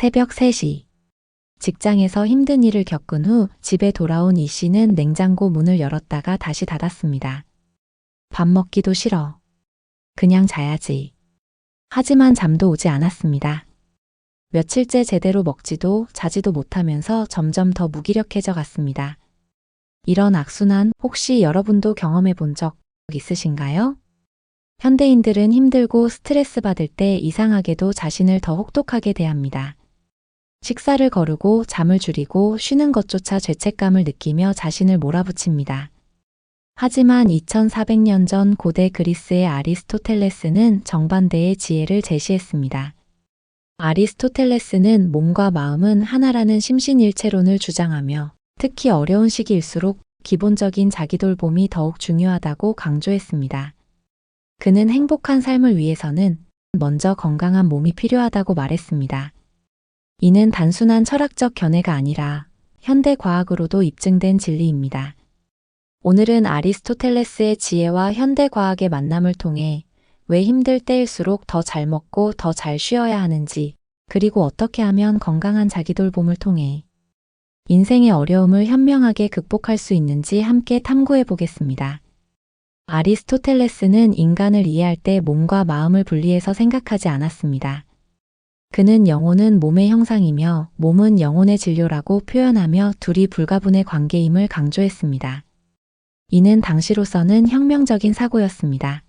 새벽 3시. 직장에서 힘든 일을 겪은 후 집에 돌아온 이 씨는 냉장고 문을 열었다가 다시 닫았습니다. 밥 먹기도 싫어. 그냥 자야지. 하지만 잠도 오지 않았습니다. 며칠째 제대로 먹지도 자지도 못하면서 점점 더 무기력해져 갔습니다. 이런 악순환 혹시 여러분도 경험해 본 적 있으신가요? 현대인들은 힘들고 스트레스 받을 때 이상하게도 자신을 더 혹독하게 대합니다. 식사를 거르고 잠을 줄이고 쉬는 것조차 죄책감을 느끼며 자신을 몰아붙입니다. 하지만 2400년 전 고대 그리스의 아리스토텔레스는 정반대의 지혜를 제시했습니다. 아리스토텔레스는 몸과 마음은 하나라는 심신일체론을 주장하며 특히 어려운 시기일수록 기본적인 자기돌봄이 더욱 중요하다고 강조했습니다. 그는 행복한 삶을 위해서는 먼저 건강한 몸이 필요하다고 말했습니다. 이는 단순한 철학적 견해가 아니라 현대 과학으로도 입증된 진리입니다. 오늘은 아리스토텔레스의 지혜와 현대 과학의 만남을 통해 왜 힘들 때일수록 더 잘 먹고 더 잘 쉬어야 하는지, 그리고 어떻게 하면 건강한 자기 돌봄을 통해 인생의 어려움을 현명하게 극복할 수 있는지 함께 탐구해 보겠습니다. 아리스토텔레스는 인간을 이해할 때 몸과 마음을 분리해서 생각하지 않았습니다. 그는 영혼은 몸의 형상이며 몸은 영혼의 진료라고 표현하며 둘이 불가분의 관계임을 강조했습니다. 이는 당시로서는 혁명적인 사고였습니다.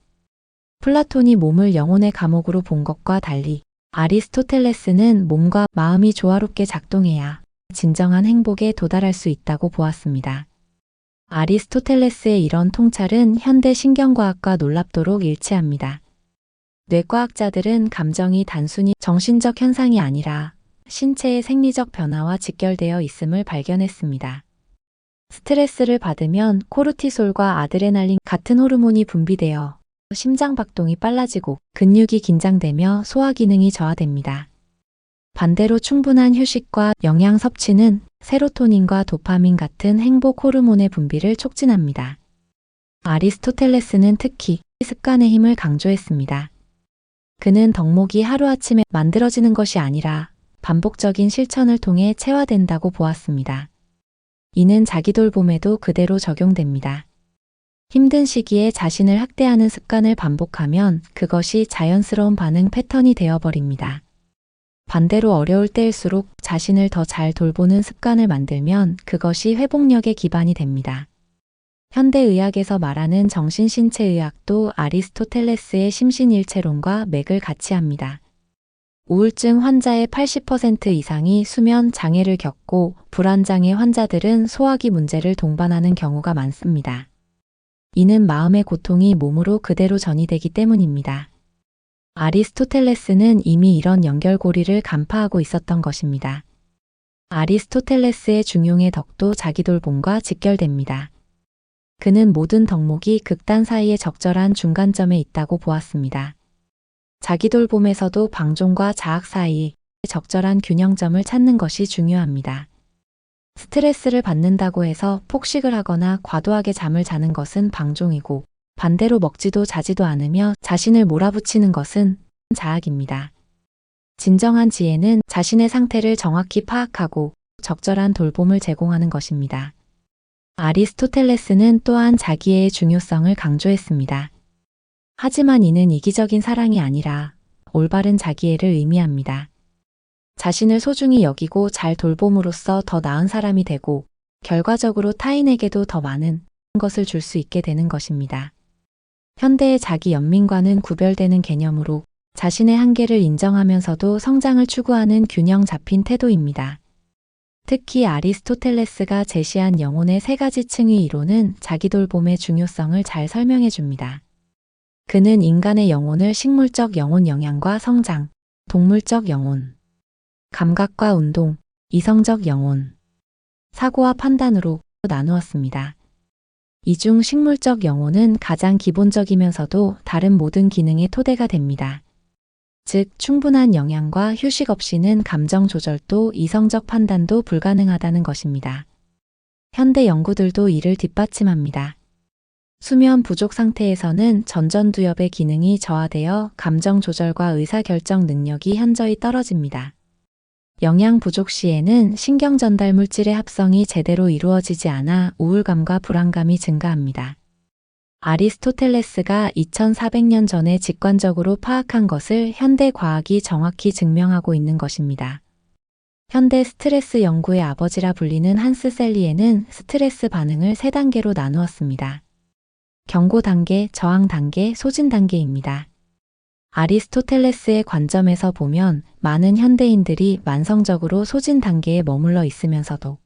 플라톤이 몸을 영혼의 감옥으로 본 것과 달리 아리스토텔레스는 몸과 마음이 조화롭게 작동해야 진정한 행복에 도달할 수 있다고 보았습니다. 아리스토텔레스의 이런 통찰은 현대 신경과학과 놀랍도록 일치합니다. 뇌과학자들은 감정이 단순히 정신적 현상이 아니라 신체의 생리적 변화와 직결되어 있음을 발견했습니다. 스트레스를 받으면 코르티솔과 아드레날린 같은 호르몬이 분비되어 심장 박동이 빨라지고 근육이 긴장되며 소화 기능이 저하됩니다. 반대로 충분한 휴식과 영양 섭취는 세로토닌과 도파민 같은 행복 호르몬의 분비를 촉진합니다. 아리스토텔레스는 특히 습관의 힘을 강조했습니다. 그는 덕목이 하루아침에 만들어지는 것이 아니라 반복적인 실천을 통해 체화된다고 보았습니다. 이는 자기 돌봄에도 그대로 적용됩니다. 힘든 시기에 자신을 학대하는 습관을 반복하면 그것이 자연스러운 반응 패턴이 되어버립니다. 반대로 어려울 때일수록 자신을 더 잘 돌보는 습관을 만들면 그것이 회복력의 기반이 됩니다. 현대의학에서 말하는 정신신체의학도 아리스토텔레스의 심신일체론과 맥을 같이 합니다. 우울증 환자의 80% 이상이 수면 장애를 겪고 불안장애 환자들은 소화기 문제를 동반하는 경우가 많습니다. 이는 마음의 고통이 몸으로 그대로 전이되기 때문입니다. 아리스토텔레스는 이미 이런 연결고리를 간파하고 있었던 것입니다. 아리스토텔레스의 중용의 덕도 자기돌봄과 직결됩니다. 그는 모든 덕목이 극단 사이의 적절한 중간점에 있다고 보았습니다. 자기 돌봄에서도 방종과 자학 사이 적절한 균형점을 찾는 것이 중요합니다. 스트레스를 받는다고 해서 폭식을 하거나 과도하게 잠을 자는 것은 방종이고 반대로 먹지도 자지도 않으며 자신을 몰아붙이는 것은 자학입니다. 진정한 지혜는 자신의 상태를 정확히 파악하고 적절한 돌봄을 제공하는 것입니다. 아리스토텔레스는 또한 자기의 중요성을 강조했습니다. 하지만 이는 이기적인 사랑이 아니라 올바른 자기애를 의미합니다. 자신을 소중히 여기고 잘 돌봄으로써 더 나은 사람이 되고 결과적으로 타인에게도 더 많은 것을 줄 수 있게 되는 것입니다. 현대의 자기 연민과는 구별되는 개념으로 자신의 한계를 인정하면서도 성장을 추구하는 균형 잡힌 태도입니다. 특히 아리스토텔레스가 제시한 영혼의 세 가지 층의 이론은 자기돌봄의 중요성을 잘 설명해 줍니다. 그는 인간의 영혼을 식물적 영혼 영향과 성장, 동물적 영혼, 감각과 운동, 이성적 영혼, 사고와 판단으로 나누었습니다. 이 중 식물적 영혼은 가장 기본적이면서도 다른 모든 기능의 토대가 됩니다. 즉, 충분한 영양과 휴식 없이는 감정 조절도 이성적 판단도 불가능하다는 것입니다. 현대 연구들도 이를 뒷받침합니다. 수면 부족 상태에서는 전전두엽의 기능이 저하되어 감정 조절과 의사결정 능력이 현저히 떨어집니다. 영양 부족 시에는 신경 전달 물질의 합성이 제대로 이루어지지 않아 우울감과 불안감이 증가합니다. 아리스토텔레스가 2400년 전에 직관적으로 파악한 것을 현대 과학이 정확히 증명하고 있는 것입니다. 현대 스트레스 연구의 아버지라 불리는 한스 셀리에는 스트레스 반응을 세 단계로 나누었습니다. 경고 단계, 저항 단계, 소진 단계입니다. 아리스토텔레스의 관점에서 보면 많은 현대인들이 만성적으로 소진 단계에 머물러 있으면서도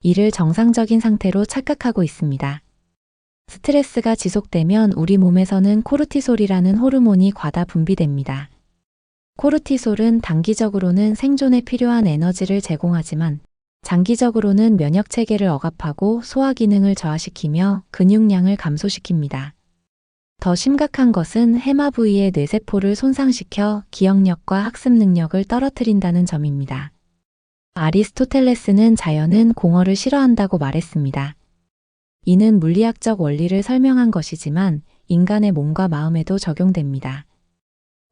이를 정상적인 상태로 착각하고 있습니다. 스트레스가 지속되면 우리 몸에서는 코르티솔이라는 호르몬이 과다 분비됩니다. 코르티솔은 단기적으로는 생존에 필요한 에너지를 제공하지만 장기적으로는 면역 체계를 억압하고 소화 기능을 저하시키며 근육량을 감소시킵니다. 더 심각한 것은 해마 부위의 뇌세포를 손상시켜 기억력과 학습 능력을 떨어뜨린다는 점입니다. 아리스토텔레스는 자연은 공허를 싫어한다고 말했습니다. 이는 물리학적 원리를 설명한 것이지만 인간의 몸과 마음에도 적용됩니다.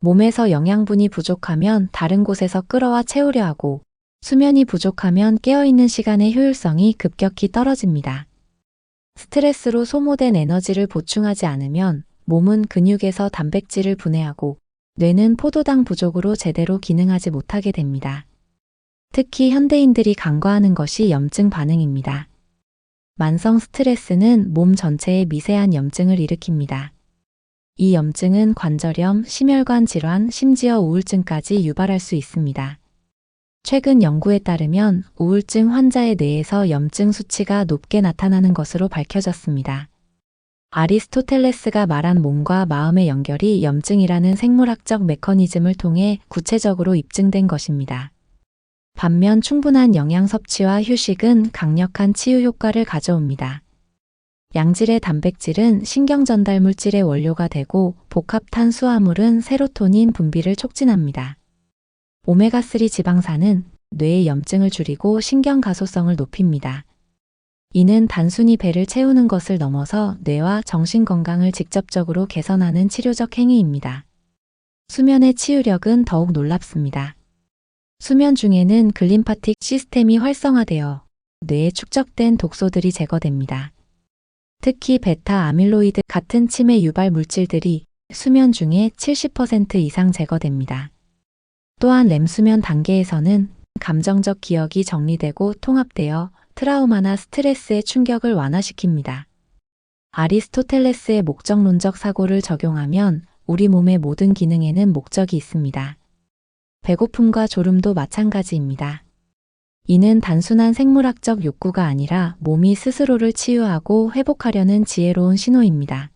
몸에서 영양분이 부족하면 다른 곳에서 끌어와 채우려 하고 수면이 부족하면 깨어있는 시간의 효율성이 급격히 떨어집니다. 스트레스로 소모된 에너지를 보충하지 않으면 몸은 근육에서 단백질을 분해하고 뇌는 포도당 부족으로 제대로 기능하지 못하게 됩니다. 특히 현대인들이 간과하는 것이 염증 반응입니다. 만성 스트레스는 몸 전체에 미세한 염증을 일으킵니다. 이 염증은 관절염, 심혈관 질환, 심지어 우울증까지 유발할 수 있습니다. 최근 연구에 따르면 우울증 환자의 뇌에서 염증 수치가 높게 나타나는 것으로 밝혀졌습니다. 아리스토텔레스가 말한 몸과 마음의 연결이 염증이라는 생물학적 메커니즘을 통해 구체적으로 입증된 것입니다. 반면 충분한 영양 섭취와 휴식은 강력한 치유 효과를 가져옵니다. 양질의 단백질은 신경 전달 물질의 원료가 되고 복합 탄수화물은 세로토닌 분비를 촉진합니다. 오메가3 지방산은 뇌의 염증을 줄이고 신경 가소성을 높입니다. 이는 단순히 배를 채우는 것을 넘어서 뇌와 정신 건강을 직접적으로 개선하는 치료적 행위입니다. 수면의 치유력은 더욱 놀랍습니다. 수면 중에는 글림파틱 시스템이 활성화되어 뇌에 축적된 독소들이 제거됩니다. 특히 베타 아밀로이드 같은 치매 유발 물질들이 수면 중에 70% 이상 제거됩니다. 또한 렘 수면 단계에서는 감정적 기억이 정리되고 통합되어 트라우마나 스트레스의 충격을 완화시킵니다. 아리스토텔레스의 목적론적 사고를 적용하면 우리 몸의 모든 기능에는 목적이 있습니다. 배고픔과 졸음도 마찬가지입니다. 이는 단순한 생물학적 욕구가 아니라 몸이 스스로를 치유하고 회복하려는 지혜로운 신호입니다.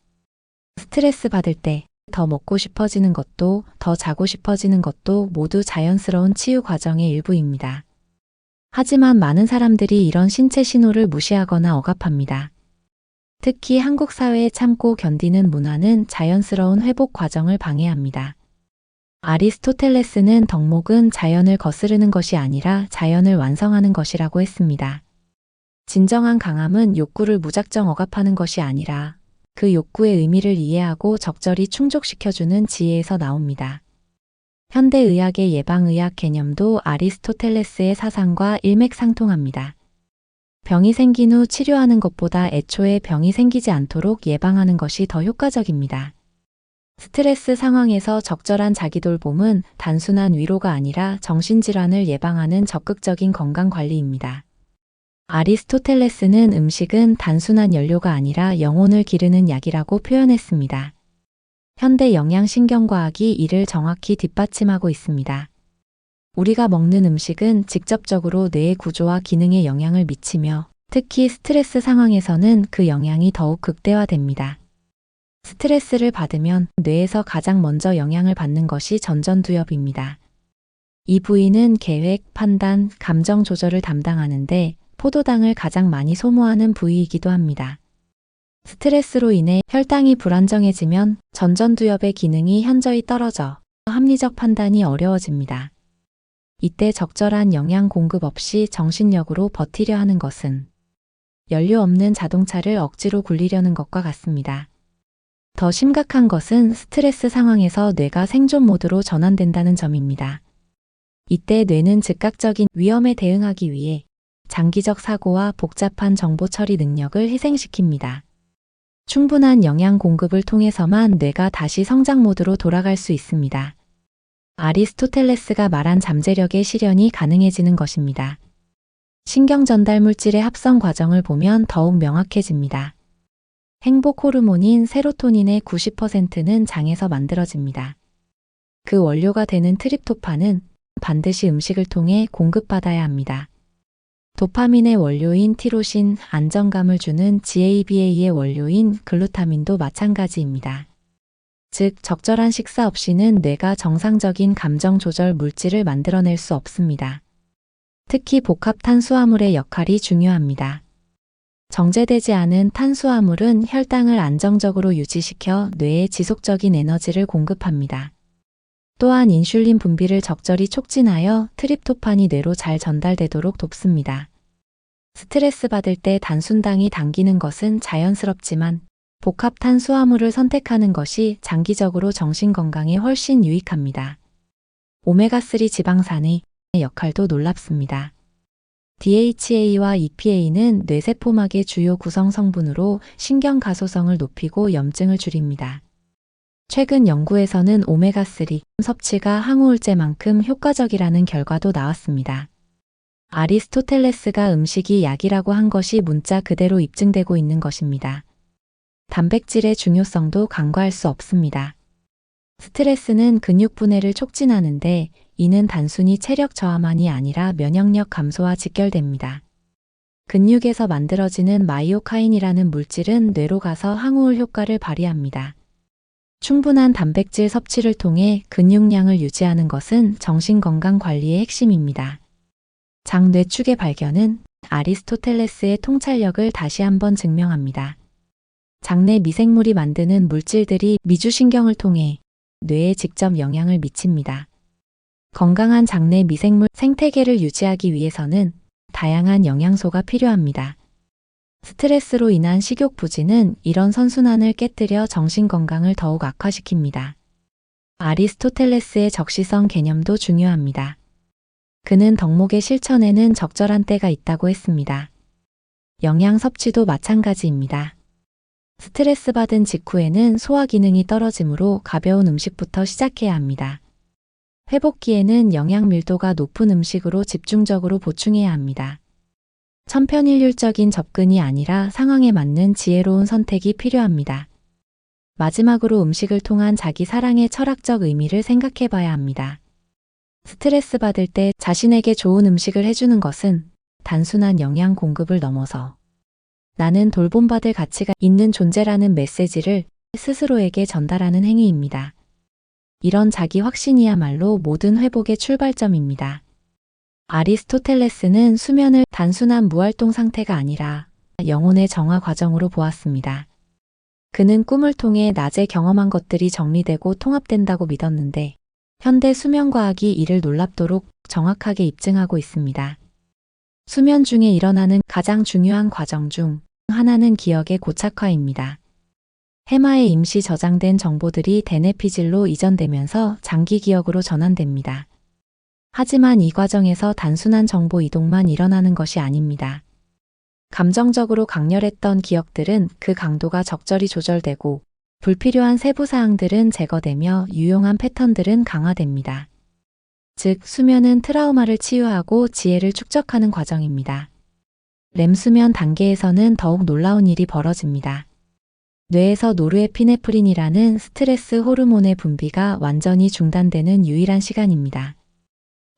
스트레스 받을 때 더 먹고 싶어지는 것도 더 자고 싶어지는 것도 모두 자연스러운 치유 과정의 일부입니다. 하지만 많은 사람들이 이런 신체 신호를 무시하거나 억압합니다. 특히 한국 사회의 참고 견디는 문화는 자연스러운 회복 과정을 방해합니다. 아리스토텔레스는 덕목은 자연을 거스르는 것이 아니라 자연을 완성하는 것이라고 했습니다. 진정한 강함은 욕구를 무작정 억압하는 것이 아니라 그 욕구의 의미를 이해하고 적절히 충족시켜주는 지혜에서 나옵니다. 현대의학의 예방의학 개념도 아리스토텔레스의 사상과 일맥상통합니다. 병이 생긴 후 치료하는 것보다 애초에 병이 생기지 않도록 예방하는 것이 더 효과적입니다. 스트레스 상황에서 적절한 자기돌봄은 단순한 위로가 아니라 정신질환을 예방하는 적극적인 건강관리입니다. 아리스토텔레스는 음식은 단순한 연료가 아니라 영혼을 기르는 약이라고 표현했습니다. 현대 영양신경과학이 이를 정확히 뒷받침하고 있습니다. 우리가 먹는 음식은 직접적으로 뇌의 구조와 기능에 영향을 미치며 특히 스트레스 상황에서는 그 영향이 더욱 극대화됩니다. 스트레스를 받으면 뇌에서 가장 먼저 영향을 받는 것이 전전두엽입니다. 이 부위는 계획, 판단, 감정 조절을 담당하는데 포도당을 가장 많이 소모하는 부위이기도 합니다. 스트레스로 인해 혈당이 불안정해지면 전전두엽의 기능이 현저히 떨어져 합리적 판단이 어려워집니다. 이때 적절한 영양 공급 없이 정신력으로 버티려 하는 것은 연료 없는 자동차를 억지로 굴리려는 것과 같습니다. 더 심각한 것은 스트레스 상황에서 뇌가 생존 모드로 전환된다는 점입니다. 이때 뇌는 즉각적인 위험에 대응하기 위해 장기적 사고와 복잡한 정보 처리 능력을 희생시킵니다. 충분한 영양 공급을 통해서만 뇌가 다시 성장 모드로 돌아갈 수 있습니다. 아리스토텔레스가 말한 잠재력의 실현이 가능해지는 것입니다. 신경 전달 물질의 합성 과정을 보면 더욱 명확해집니다. 행복 호르몬인 세로토닌의 90%는 장에서 만들어집니다. 그 원료가 되는 트립토판은 반드시 음식을 통해 공급받아야 합니다. 도파민의 원료인 티로신, 안정감을 주는 GABA의 원료인 글루타민도 마찬가지입니다. 즉, 적절한 식사 없이는 뇌가 정상적인 감정 조절 물질을 만들어낼 수 없습니다. 특히 복합 탄수화물의 역할이 중요합니다. 정제되지 않은 탄수화물은 혈당을 안정적으로 유지시켜 뇌에 지속적인 에너지를 공급합니다. 또한 인슐린 분비를 적절히 촉진하여 트립토판이 뇌로 잘 전달되도록 돕습니다. 스트레스 받을 때 단순당이 당기는 것은 자연스럽지만 복합 탄수화물을 선택하는 것이 장기적으로 정신 건강에 훨씬 유익합니다. 오메가3 지방산의 역할도 놀랍습니다. DHA와 EPA는 뇌세포막의 주요 구성 성분으로 신경 가소성을 높이고 염증을 줄입니다. 최근 연구에서는 오메가3 섭취가 항우울제만큼 효과적이라는 결과도 나왔습니다. 아리스토텔레스가 음식이 약이라고 한 것이 문자 그대로 입증되고 있는 것입니다. 단백질의 중요성도 간과할 수 없습니다. 스트레스는 근육 분해를 촉진하는데 이는 단순히 체력 저하만이 아니라 면역력 감소와 직결됩니다. 근육에서 만들어지는 마이오카인이라는 물질은 뇌로 가서 항우울 효과를 발휘합니다. 충분한 단백질 섭취를 통해 근육량을 유지하는 것은 정신건강 관리의 핵심입니다. 장뇌축의 발견은 아리스토텔레스의 통찰력을 다시 한번 증명합니다. 장내 미생물이 만드는 물질들이 미주신경을 통해 뇌에 직접 영향을 미칩니다. 건강한 장내 미생물 생태계를 유지하기 위해서는 다양한 영양소가 필요합니다. 스트레스로 인한 식욕 부진은 이런 선순환을 깨뜨려 정신 건강을 더욱 악화시킵니다. 아리스토텔레스의 적시성 개념도 중요합니다. 그는 덕목의 실천에는 적절한 때가 있다고 했습니다. 영양 섭취도 마찬가지입니다. 스트레스 받은 직후에는 소화 기능이 떨어지므로 가벼운 음식부터 시작해야 합니다. 회복기에는 영양 밀도가 높은 음식으로 집중적으로 보충해야 합니다. 천편일률적인 접근이 아니라 상황에 맞는 지혜로운 선택이 필요합니다. 마지막으로 음식을 통한 자기 사랑의 철학적 의미를 생각해 봐야 합니다. 스트레스 받을 때 자신에게 좋은 음식을 해주는 것은 단순한 영양 공급을 넘어서 나는 돌봄받을 가치가 있는 존재라는 메시지를 스스로에게 전달하는 행위입니다. 이런 자기 확신이야말로 모든 회복의 출발점입니다. 아리스토텔레스는 수면을 단순한 무활동 상태가 아니라 영혼의 정화 과정으로 보았습니다. 그는 꿈을 통해 낮에 경험한 것들이 정리되고 통합된다고 믿었는데 현대 수면과학이 이를 놀랍도록 정확하게 입증하고 있습니다. 수면 중에 일어나는 가장 중요한 과정 중 하나는 기억의 고착화입니다. 해마에 임시 저장된 정보들이 대뇌피질로 이전되면서 장기 기억으로 전환됩니다. 하지만 이 과정에서 단순한 정보 이동만 일어나는 것이 아닙니다. 감정적으로 강렬했던 기억들은 그 강도가 적절히 조절되고 불필요한 세부 사항들은 제거되며 유용한 패턴들은 강화됩니다. 즉, 수면은 트라우마를 치유하고 지혜를 축적하는 과정입니다. 렘 수면 단계에서는 더욱 놀라운 일이 벌어집니다. 뇌에서 노르에피네프린이라는 스트레스 호르몬의 분비가 완전히 중단되는 유일한 시간입니다.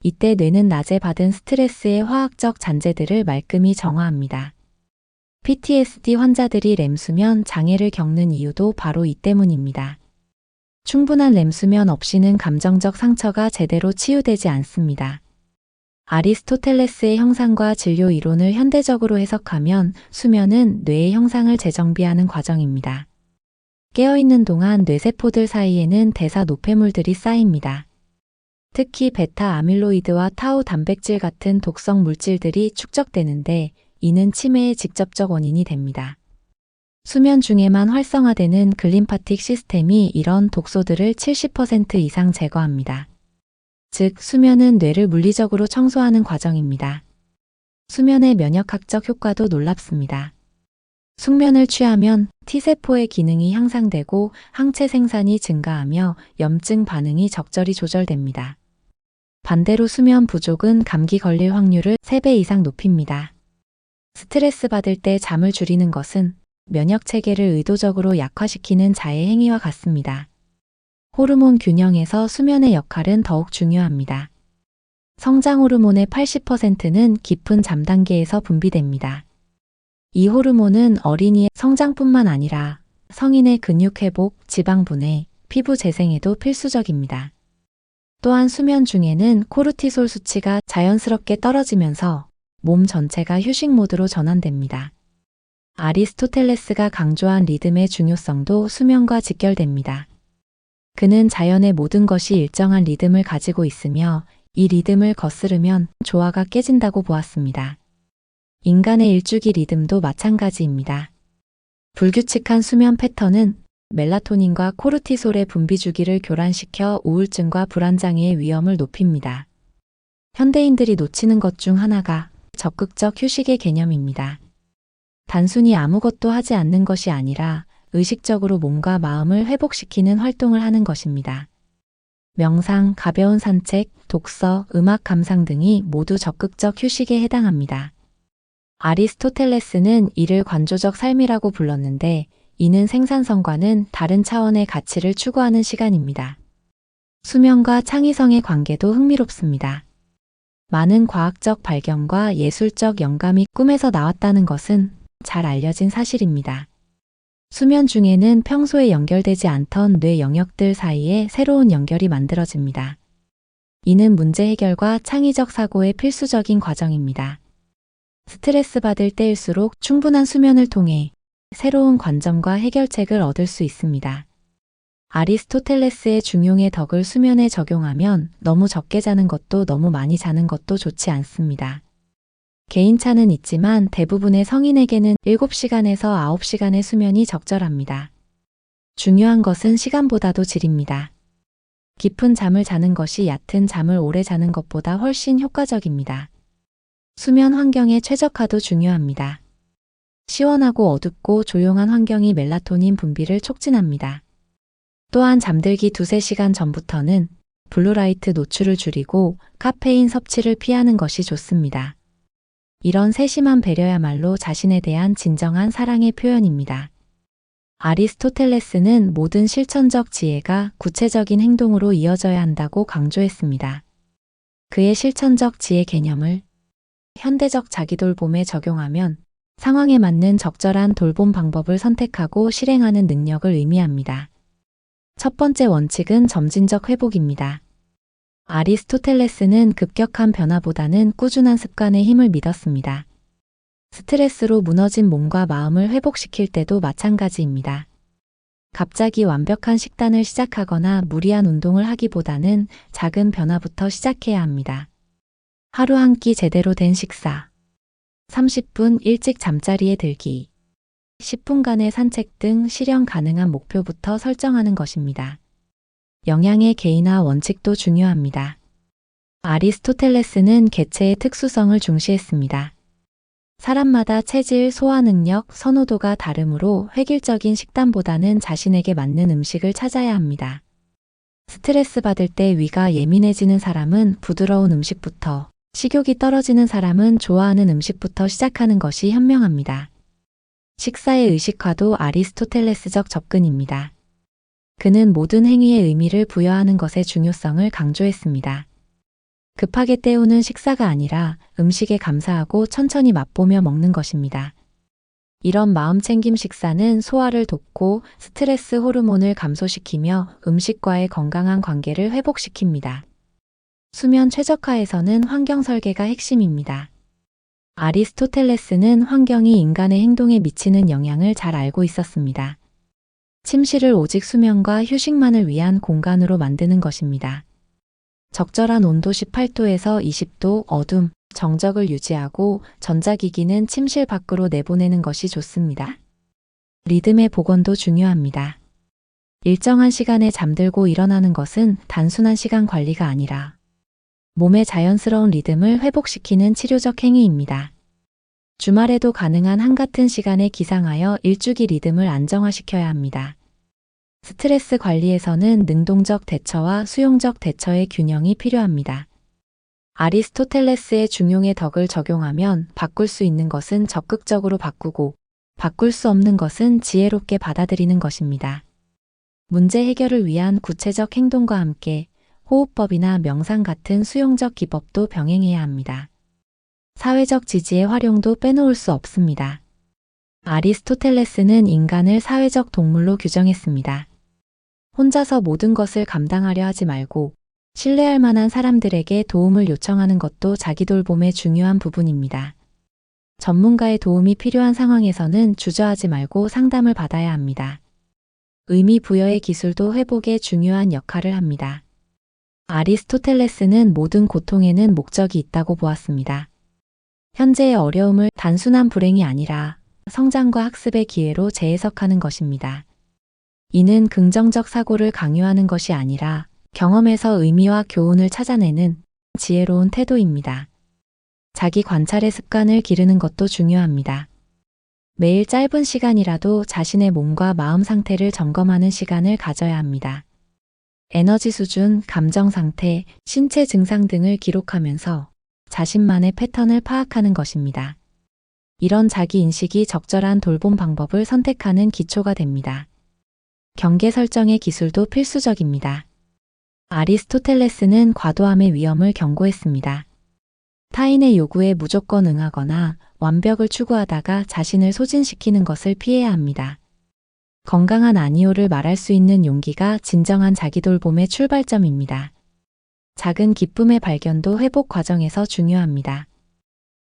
이때 뇌는 낮에 받은 스트레스의 화학적 잔재들을 말끔히 정화합니다. PTSD 환자들이 렘수면 장애를 겪는 이유도 바로 이 때문입니다. 충분한 렘수면 없이는 감정적 상처가 제대로 치유되지 않습니다. 아리스토텔레스의 형상과 진료 이론을 현대적으로 해석하면 수면은 뇌의 형상을 재정비하는 과정입니다. 깨어있는 동안 뇌세포들 사이에는 대사 노폐물들이 쌓입니다. 특히 베타 아밀로이드와 타우 단백질 같은 독성 물질들이 축적되는데 이는 치매의 직접적 원인이 됩니다. 수면 중에만 활성화되는 글림파틱 시스템이 이런 독소들을 70% 이상 제거합니다. 즉, 수면은 뇌를 물리적으로 청소하는 과정입니다. 수면의 면역학적 효과도 놀랍습니다. 숙면을 취하면 T세포의 기능이 향상되고 항체 생산이 증가하며 염증 반응이 적절히 조절됩니다. 반대로 수면 부족은 감기 걸릴 확률을 3배 이상 높입니다. 스트레스 받을 때 잠을 줄이는 것은 면역 체계를 의도적으로 약화시키는 자해 행위와 같습니다. 호르몬 균형에서 수면의 역할은 더욱 중요합니다. 성장 호르몬의 80%는 깊은 잠 단계에서 분비됩니다. 이 호르몬은 어린이의 성장뿐만 아니라 성인의 근육 회복, 지방 분해, 피부 재생에도 필수적입니다. 또한 수면 중에는 코르티솔 수치가 자연스럽게 떨어지면서 몸 전체가 휴식 모드로 전환됩니다. 아리스토텔레스가 강조한 리듬의 중요성도 수면과 직결됩니다. 그는 자연의 모든 것이 일정한 리듬을 가지고 있으며 이 리듬을 거스르면 조화가 깨진다고 보았습니다. 인간의 일주기 리듬도 마찬가지입니다. 불규칙한 수면 패턴은 멜라토닌과 코르티솔의 분비 주기를 교란시켜 우울증과 불안장애의 위험을 높입니다. 현대인들이 놓치는 것 중 하나가 적극적 휴식의 개념입니다. 단순히 아무것도 하지 않는 것이 아니라 의식적으로 몸과 마음을 회복시키는 활동을 하는 것입니다. 명상, 가벼운 산책, 독서, 음악 감상 등이 모두 적극적 휴식에 해당합니다. 아리스토텔레스는 이를 관조적 삶이라고 불렀는데 이는 생산성과는 다른 차원의 가치를 추구하는 시간입니다. 수면과 창의성의 관계도 흥미롭습니다. 많은 과학적 발견과 예술적 영감이 꿈에서 나왔다는 것은 잘 알려진 사실입니다. 수면 중에는 평소에 연결되지 않던 뇌 영역들 사이에 새로운 연결이 만들어집니다. 이는 문제 해결과 창의적 사고의 필수적인 과정입니다. 스트레스 받을 때일수록 충분한 수면을 통해 새로운 관점과 해결책을 얻을 수 있습니다. 아리스토텔레스의 중용의 덕을 수면에 적용하면 너무 적게 자는 것도 너무 많이 자는 것도 좋지 않습니다. 개인차는 있지만 대부분의 성인에게는 7시간에서 9시간의 수면이 적절합니다. 중요한 것은 시간보다도 질입니다. 깊은 잠을 자는 것이 얕은 잠을 오래 자는 것보다 훨씬 효과적입니다. 수면 환경의 최적화도 중요합니다. 시원하고 어둡고 조용한 환경이 멜라토닌 분비를 촉진합니다. 또한 잠들기 두세 시간 전부터는 블루라이트 노출을 줄이고 카페인 섭취를 피하는 것이 좋습니다. 이런 세심한 배려야말로 자신에 대한 진정한 사랑의 표현입니다. 아리스토텔레스는 모든 실천적 지혜가 구체적인 행동으로 이어져야 한다고 강조했습니다. 그의 실천적 지혜 개념을 현대적 자기돌봄에 적용하면 상황에 맞는 적절한 돌봄 방법을 선택하고 실행하는 능력을 의미합니다. 첫 번째 원칙은 점진적 회복입니다. 아리스토텔레스는 급격한 변화보다는 꾸준한 습관에 힘을 믿었습니다. 스트레스로 무너진 몸과 마음을 회복시킬 때도 마찬가지입니다. 갑자기 완벽한 식단을 시작하거나 무리한 운동을 하기보다는 작은 변화부터 시작해야 합니다. 하루 한 끼 제대로 된 식사. 30분 일찍 잠자리에 들기. 10분간의 산책 등 실현 가능한 목표부터 설정하는 것입니다. 영양의 개인화 원칙도 중요합니다. 아리스토텔레스는 개체의 특수성을 중시했습니다. 사람마다 체질, 소화 능력, 선호도가 다르므로 획일적인 식단보다는 자신에게 맞는 음식을 찾아야 합니다. 스트레스 받을 때 위가 예민해지는 사람은 부드러운 음식부터, 식욕이 떨어지는 사람은 좋아하는 음식부터 시작하는 것이 현명합니다. 식사의 의식화도 아리스토텔레스적 접근입니다. 그는 모든 행위의 의미를 부여하는 것의 중요성을 강조했습니다. 급하게 때우는 식사가 아니라 음식에 감사하고 천천히 맛보며 먹는 것입니다. 이런 마음 챙김 식사는 소화를 돕고 스트레스 호르몬을 감소시키며 음식과의 건강한 관계를 회복시킵니다. 수면 최적화에서는 환경 설계가 핵심입니다. 아리스토텔레스는 환경이 인간의 행동에 미치는 영향을 잘 알고 있었습니다. 침실을 오직 수면과 휴식만을 위한 공간으로 만드는 것입니다. 적절한 온도 18도에서 20도 어둠, 정적을 유지하고 전자기기는 침실 밖으로 내보내는 것이 좋습니다. 리듬의 복원도 중요합니다. 일정한 시간에 잠들고 일어나는 것은 단순한 시간 관리가 아니라 몸의 자연스러운 리듬을 회복시키는 치료적 행위입니다. 주말에도 가능한 한같은 시간에 기상하여 일주기 리듬을 안정화시켜야 합니다. 스트레스 관리에서는 능동적 대처와 수용적 대처의 균형이 필요합니다. 아리스토텔레스의 중용의 덕을 적용하면 바꿀 수 있는 것은 적극적으로 바꾸고 바꿀 수 없는 것은 지혜롭게 받아들이는 것입니다. 문제 해결을 위한 구체적 행동과 함께 호흡법이나 명상 같은 수용적 기법도 병행해야 합니다. 사회적 지지의 활용도 빼놓을 수 없습니다. 아리스토텔레스는 인간을 사회적 동물로 규정했습니다. 혼자서 모든 것을 감당하려 하지 말고 신뢰할 만한 사람들에게 도움을 요청하는 것도 자기 돌봄의 중요한 부분입니다. 전문가의 도움이 필요한 상황에서는 주저하지 말고 상담을 받아야 합니다. 의미 부여의 기술도 회복에 중요한 역할을 합니다. 아리스토텔레스는 모든 고통에는 목적이 있다고 보았습니다. 현재의 어려움을 단순한 불행이 아니라 성장과 학습의 기회로 재해석하는 것입니다. 이는 긍정적 사고를 강요하는 것이 아니라 경험에서 의미와 교훈을 찾아내는 지혜로운 태도입니다. 자기 관찰의 습관을 기르는 것도 중요합니다. 매일 짧은 시간이라도 자신의 몸과 마음 상태를 점검하는 시간을 가져야 합니다. 에너지 수준, 감정 상태, 신체 증상 등을 기록하면서 자신만의 패턴을 파악하는 것입니다. 이런 자기 인식이 적절한 돌봄 방법을 선택하는 기초가 됩니다. 경계 설정의 기술도 필수적입니다. 아리스토텔레스는 과도함의 위험을 경고했습니다. 타인의 요구에 무조건 응하거나 완벽을 추구하다가 자신을 소진시키는 것을 피해야 합니다. 건강한 아니오를 말할 수 있는 용기가 진정한 자기 돌봄의 출발점입니다. 작은 기쁨의 발견도 회복 과정에서 중요합니다.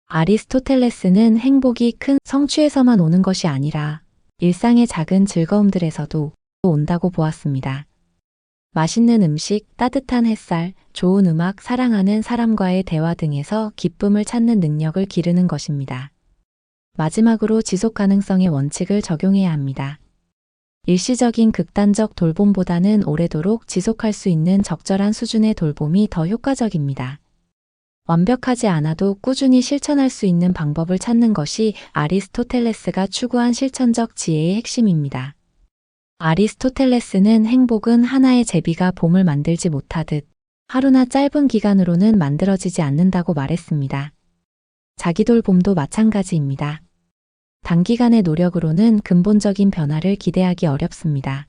아리스토텔레스는 행복이 큰 성취에서만 오는 것이 아니라 일상의 작은 즐거움들에서도 온다고 보았습니다. 맛있는 음식, 따뜻한 햇살, 좋은 음악, 사랑하는 사람과의 대화 등에서 기쁨을 찾는 능력을 기르는 것입니다. 마지막으로 지속 가능성의 원칙을 적용해야 합니다. 일시적인 극단적 돌봄보다는 오래도록 지속할 수 있는 적절한 수준의 돌봄이 더 효과적입니다. 완벽하지 않아도 꾸준히 실천할 수 있는 방법을 찾는 것이 아리스토텔레스가 추구한 실천적 지혜의 핵심입니다. 아리스토텔레스는 행복은 하나의 제비가 봄을 만들지 못하듯 하루나 짧은 기간으로는 만들어지지 않는다고 말했습니다. 자기돌 봄도 마찬가지입니다. 단기간의 노력으로는 근본적인 변화를 기대하기 어렵습니다.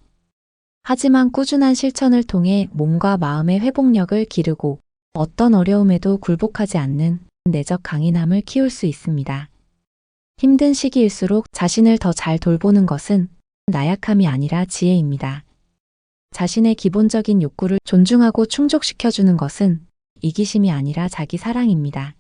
하지만 꾸준한 실천을 통해 몸과 마음의 회복력을 기르고 어떤 어려움에도 굴복하지 않는 내적 강인함을 키울 수 있습니다. 힘든 시기일수록 자신을 더 잘 돌보는 것은 나약함이 아니라 지혜입니다. 자신의 기본적인 욕구를 존중하고 충족시켜주는 것은 이기심이 아니라 자기 사랑입니다.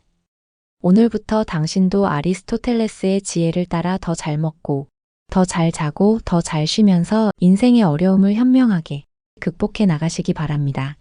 오늘부터 당신도 아리스토텔레스의 지혜를 따라 더 잘 먹고, 더 잘 자고, 더 잘 쉬면서 인생의 어려움을 현명하게 극복해 나가시기 바랍니다.